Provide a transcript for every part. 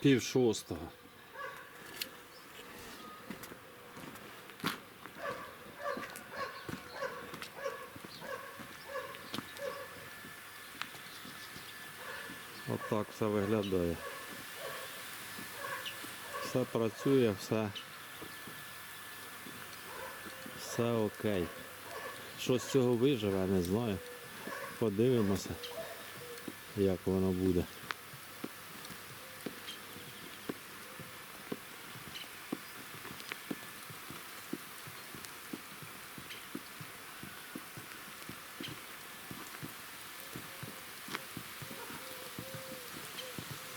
Пів шостого. Отак все виглядає. Все працює, все. Все окей. Що з цього виживе, не знаю. Подивимося, як воно буде.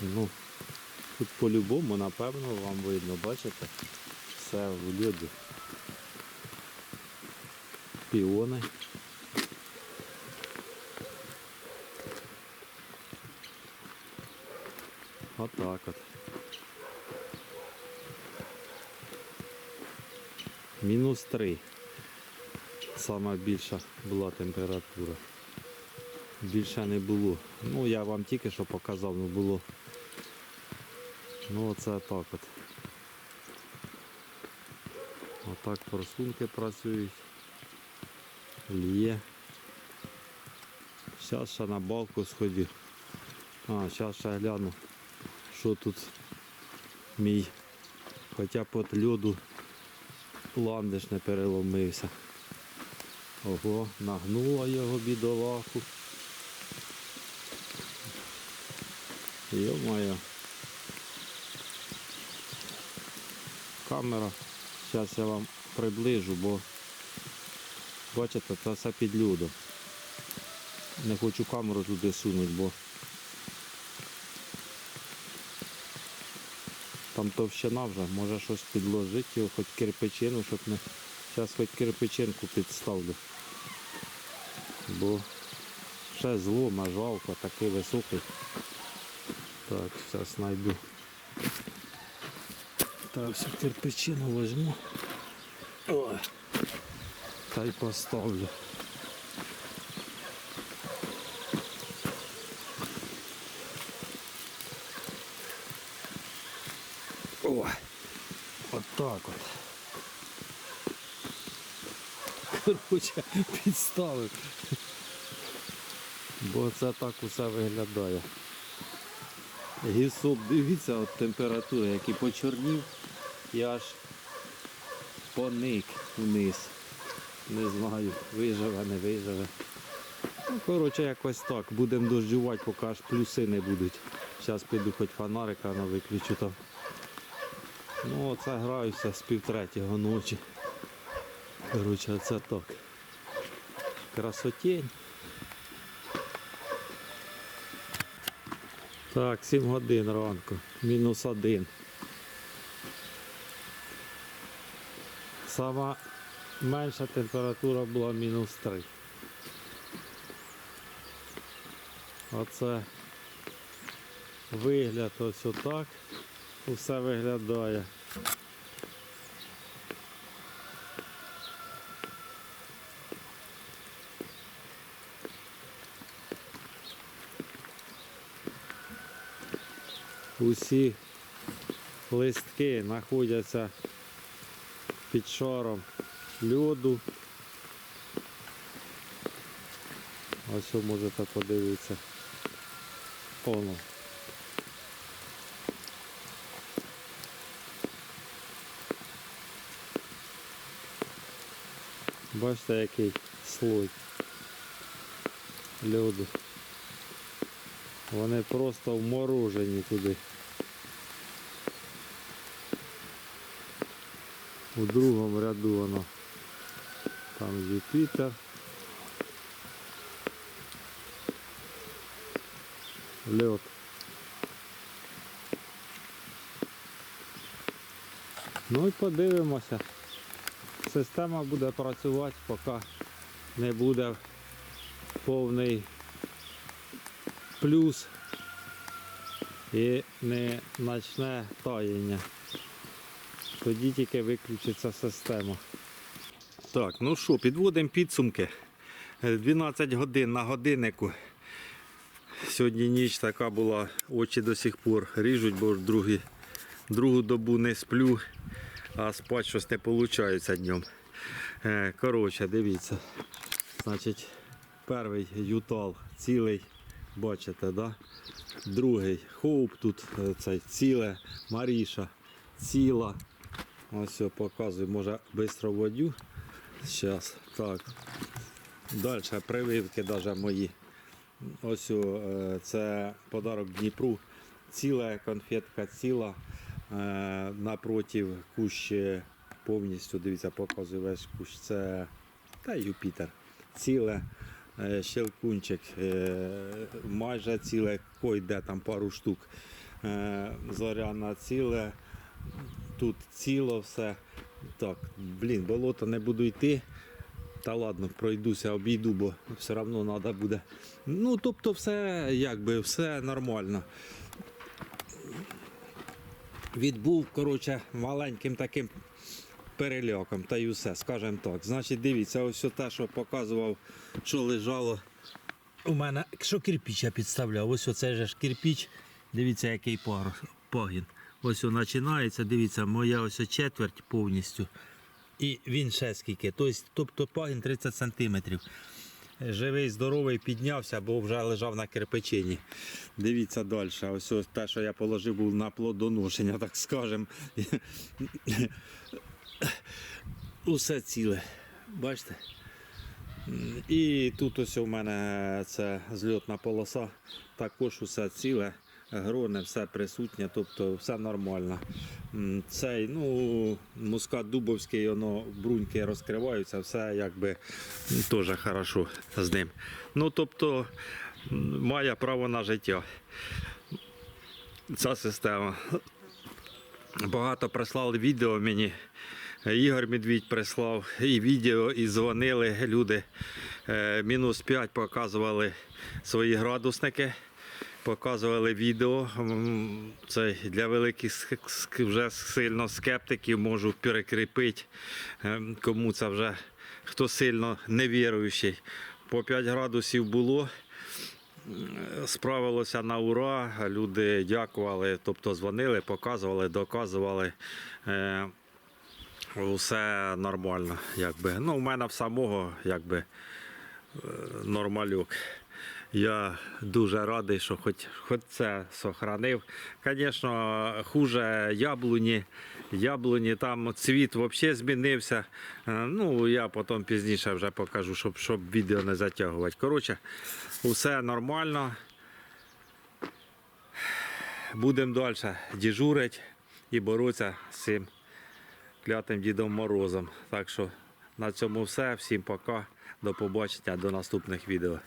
Ну, тут по-любому, напевно, вам видно, бачите, все в льоді. Піони. Отак от. Мінус 3. Сама більша була температура. Більше не було. Ну я вам тільки що показав, ну було. Ну оце так от. Отак просунки працюють. Лє. Зараз ще на балку сходив. А, зараз ще гляну, що тут мій. Хоча під льоду ландиш не переломився. Ого, нагнула його бідолаху. Йо-моє. Камера. Зараз я вам приближу, бо бачите, це все під льодом. Не хочу камеру туди сунути, бо там товщина вже, може щось підложити його, хоч кирпичину, щоб не... Зараз хоч кирпичинку підставлю. Бо ще злома, жалко, такий високий. Так, зараз знайду. Всю кирпичину возьму. Ой. Та й поставлю. Ой. От так от. Короче, підставив. Бо це так усе виглядає. Гісоп, дивіться, от температура, який почорнів, і аж поник вниз. Не знаю, виживе, не виживе. Ну, коротше, якось так. Будемо дождювати, поки аж плюси не будуть. Зараз піду хоч фонарика на виключу там. Ну оце граюся з півтретього ночі. Коротше, це так. Красотень. Так, 7 годин ранку. Мінус один. Сама менша температура була мінус 3. Оце вигляд ось отак. Усе виглядає. Усі листки знаходяться під шаром льоду. Ось можете подивитися. Оно. Бачите, який слой льоду. Вони просто вморожені туди. У другому ряду воно. Там Юпітер. Льот. Ну і подивимося. Система буде працювати, поки не буде повний плюс і не почне таяння. Тоді тільки виключиться система. Так, ну що, підводимо підсумки. Е, 12 годин на годиннику. Сьогодні ніч така була, очі до сих пор ріжуть, бо ж другі, другу добу не сплю, а спати щось не виходить днем. Е, Коротше, дивіться. Значить, перший ютал цілий, бачите, да? Другий хоуп тут е, цей ціле, Маріша ціла. Ось показую, може швидко водю. Зараз, так. Далі прививки навіть мої. Ось е, це подарок Дніпру. Ціла конфетка ціла. Е, Напротив кущ повністю, дивіться, показую весь кущ. Це та Юпітер. Ціле. Е, Щелкунчик майже ціле, койде там пару штук. Зоряна ціле. Тут ціло все. Так, блін, болото не буду йти. Та ладно, пройдуся, обійду, бо все одно треба буде. Ну, тобто, все якби все нормально. Відбув, коротше, маленьким таким переляком, та й усе, скажімо так. Значить, дивіться, ось те, що показував, що лежало. У мене, що кирпіч я підставляв, ось оце же ж кирпіч. Дивіться, який пар, пагін. Ось починається, дивіться, моя ось четверть повністю. І він ще скільки. Тобто, тобто пагін 30 сантиметрів. Живий, здоровий, піднявся, бо вже лежав на кирпичині. Дивіться далі. Ось, ось те, що я положив був на плодоношення, так скажемо. Усе ціле. Бачите? І тут ось у мене це зльотна полоса. Також усе ціле, грони, все присутнє, тобто все нормально. Цей, ну, мускат дубовський, воно бруньки розкриваються, все якби теж хорошо з ним. Ну, тобто має право на життя. Ця система. Багато прислали відео мені. Ігор Медвідь прислав і відео, і дзвонили люди. Е, Мінус 5 показували свої градусники, показували відео. Це для великих вже сильно скептиків можу перекріпити. Е, Кому це вже хто сильно невіруючий. По 5 градусів було. Справилося на ура, люди дякували, тобто дзвонили, показували, доказували. Е, Усе нормально, якби. Ну, у мене в самого якби е, нормалюк. Я дуже радий, що хоч, хоч це сохранив. Звісно, хуже яблуні. Яблуні там цвіт взагалі змінився. Е, Ну, я потім пізніше вже покажу, щоб, щоб відео не затягувати. Коротше, усе нормально. Будемо далі дежурити і боротися з цим клятим Дідом Морозом. Так що на цьому все. Всім пока. До побачення, до наступних відео.